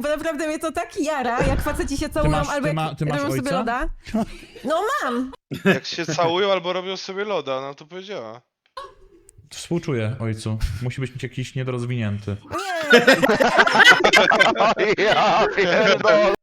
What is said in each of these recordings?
bo naprawdę mnie to tak jara, jak faceci się całują masz- albo ty ma- jak ty masz robią sobie ojca? loda. No mam! Jak się całują albo robią sobie loda, no to powiedziała. Współczuję ojcu. Musi być jakiś niedorozwinięty. Nie! Ja pierdolę.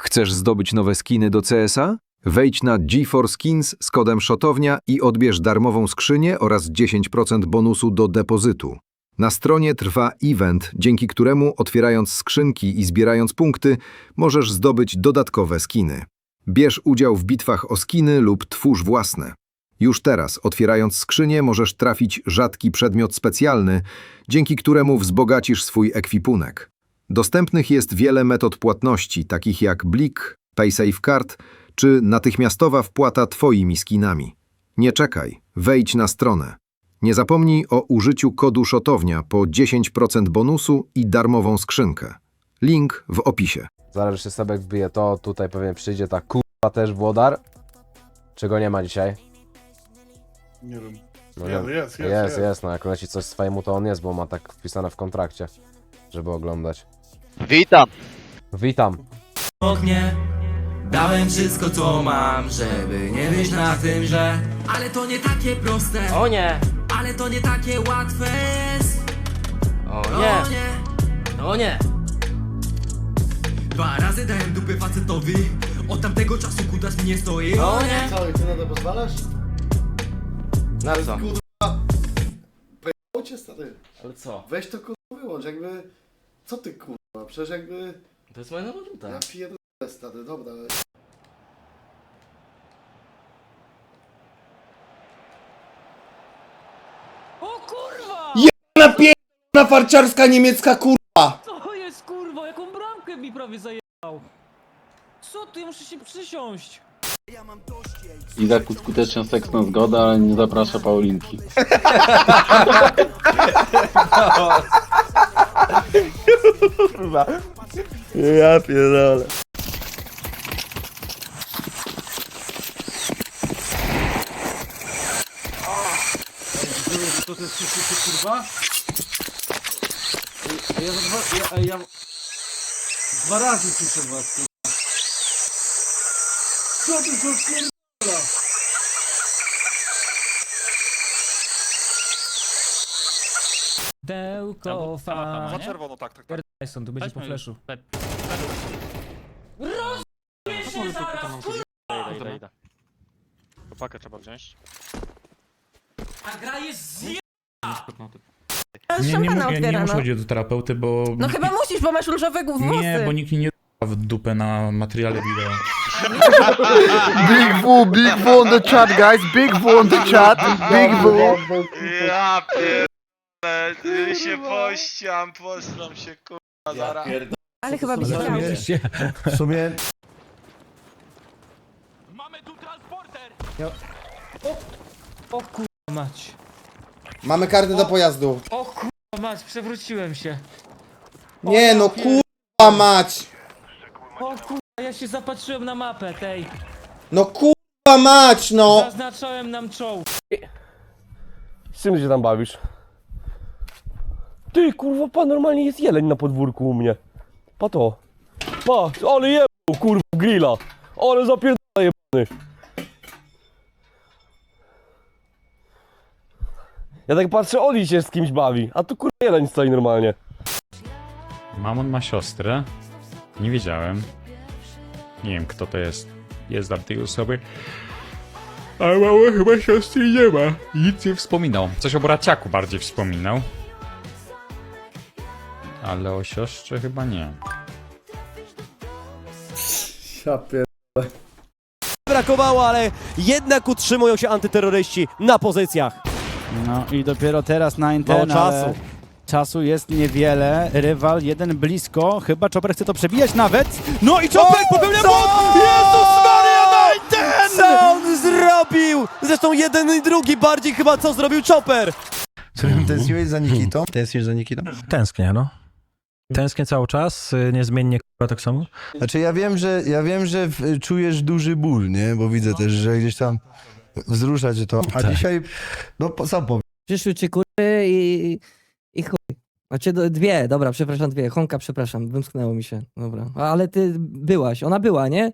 Chcesz zdobyć nowe skiny do CS-a? Wejdź na GeForce Skins z kodem szotownia i odbierz darmową skrzynię oraz 10% bonusu do depozytu. Na stronie trwa event, dzięki któremu otwierając skrzynki i zbierając punkty, możesz zdobyć dodatkowe skiny. Bierz udział w bitwach o skiny lub twórz własne. Już teraz, otwierając skrzynię, możesz trafić rzadki przedmiot specjalny, dzięki któremu wzbogacisz swój ekwipunek. Dostępnych jest wiele metod płatności, takich jak Blik, PaySafeCard czy natychmiastowa wpłata Twoimi skinami. Nie czekaj, wejdź na stronę. Nie zapomnij o użyciu kodu szotownia po 10% bonusu i darmową skrzynkę. Link w opisie. Zaraz jeszcze Sebek wbije to, tutaj pewnie przyjdzie ta kurwa też Włodar. Czego nie ma dzisiaj? Nie wiem. No Nie, no jest, jest, jest, jest. jest, no jak leci coś swojemu to on jest, bo ma tak wpisane w kontrakcie, żeby oglądać. Witam. Witam. ognie Dałem wszystko co mam, żeby nie wyjść na tym, że Ale to nie takie proste O nie! Ale to nie takie łatwe jest O O nie! nie O nie! Dwa razy dałem dupy facetowi Od tamtego czasu kutas mi nie stoi O nie! Co, ty na to pozwalasz? Na co? Ojciec, stary, Ale co? weź to kurwa wyłącz, jakby... Co ty kurwa, przecież jakby... To jest moja nowa nuta. Ja pierdolę, stary, dobra. ale- O kurwa! Na pie... na farciarska niemiecka kurwa! Co jest kurwa? Jaką bramkę mi prawie zajebał? Co ty? Ja muszę się przysiąść. Izak uskutecznia seksną zgodę, ale nie zaprasza Paulinki. Ja pierdolę. To jest wszystko kurwa? Ja za dwa... Ja, ja... Dwa razy słyszę was kurwa. Co ty za pierdolę? Dełko fa... Za czerwono, tak, tak, tak. Pierdolaj stąd, tu będzie po fleszu. Chłopaka trzeba wziąć. A gra jest zje... Nie, nie, Szampana mówię, nie otwiera, muszę no. chodzić do terapeuty, bo... No chyba musisz, bo masz różowe włosy. Nie, bo nikt mi nie da w dupę na materiale wideo. Big W, Big W on the chat guys, Big W on the chat, Big W. Ja pierdolę, y, się pościam, postram się kurwa zaraz. Ale chyba byś chciał. W sumie... O kurwa mać. Mamy kartę do pojazdu. O kurwa mać, przewróciłem się. Nie no kurwa mać! O kurwa, ja się zapatrzyłem na mapę tej. No kurwa mać no! Zaznaczałem nam czołg. Z czym się tam bawisz? Ty kurwa, pan normalnie jest jeleń na podwórku u mnie. Pa to. Pa, ale jebał kurwa grilla. Ale zapierdala jebany. Ja tak patrzę, Oli się z kimś bawi, a tu kurwa jeleń stoi normalnie. Mamon ma siostrę. Nie wiedziałem. Nie wiem, kto to jest. Jest tam tej osoby. A mało chyba siostry nie ma. Nic nie wspominał. Coś o braciaku bardziej wspominał. Ale o siostrze chyba nie. Ja pier... Brakowało, ale jednak utrzymują się antyterroryści na pozycjach. No i dopiero teraz na Mało czasu. ale czasu jest niewiele. Rywal jeden blisko, chyba Chopper chce to przebijać nawet. No i Chopper popełnia błąd! Jezus Maria, ten! Co on zrobił? Zresztą jeden i drugi bardziej chyba co zrobił Chopper. Czy tęskniłeś za Nikitą? Tęsknisz za Nikitą? Tęsknię, no. Tęsknię cały czas, y, niezmiennie k***a tak samo. Znaczy ja wiem, że ja wiem, że w, czujesz duży ból, nie? Bo widzę też, że gdzieś tam wzrusza cię to. A Tak. dzisiaj, no po- sam powiem. Przyszły cię kury i, I chuj. Znaczy do- dwie, dobra, przepraszam, dwie. Honka, przepraszam, wymsknęło mi się. Dobra. A, Ale ty byłaś, ona była, nie?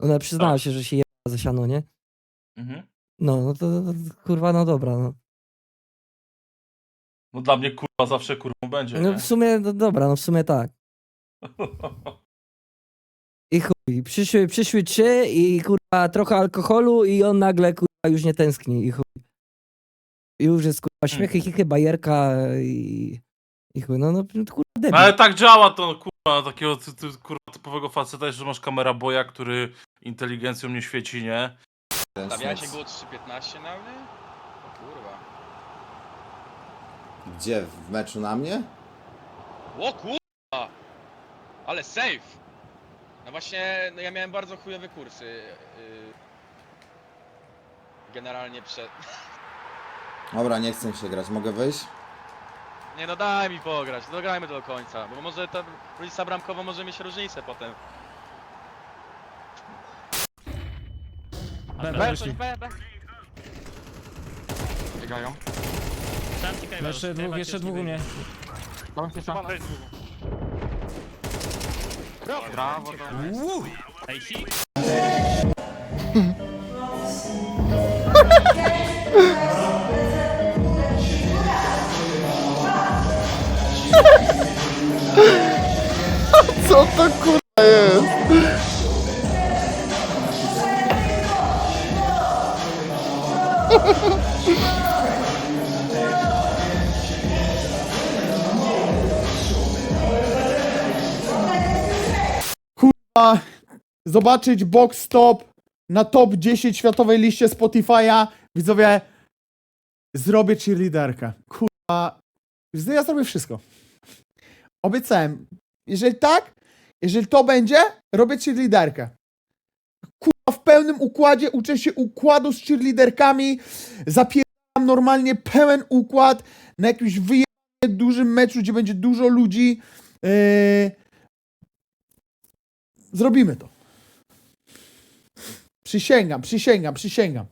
Ona przyznała się, że się je za siano, nie? No, no to, to, to kurwa, no dobra, no. No dla mnie kurwa zawsze kurwa będzie, No w sumie, no dobra, no w sumie tak. I chuj, przyszły, przyszły trzy i kurwa trochę alkoholu i on nagle kurwa już nie tęskni i chuj. Już jest kurwa śmiechy, chichy, bajerka i... I chuj, no, no kurwa debil. Ale tak działa to kurwa takiego ty, ty, kurwa typowego faceta, że masz kamera boja, który inteligencją nie świeci, nie? Stawiacie go 3.15 na mnie? O kurwa. Gdzie? W meczu na mnie? O kurwa! Ale safe! No właśnie, no ja miałem bardzo chujowe kursy. Yy, generalnie przed... Dobra, nie chcę się grać, mogę wyjść? Nie no daj mi pograć, dograjmy to do końca, bo może ta różnica bramkowa może mieć różnicę potem. B, coś B, B. Biegają. Jeszcze dwóch, jeszcze dwóch u mnie. Brawo, Co to kurwa jest? Zobaczyć box stop na top 10 światowej liście Spotify'a. Widzowie, zrobię cheerleaderkę. Kurwa, ja zrobię wszystko. Obiecałem. Jeżeli tak, jeżeli to będzie, robię cheerleaderkę. Kurwa, w pełnym układzie uczę się układu z cheerleaderkami. Zapieram normalnie pełen układ na jakimś wyjebanym dużym meczu, gdzie będzie dużo ludzi. Yy... Zrobimy to. Przysięgam, przysięgam, przysięgam.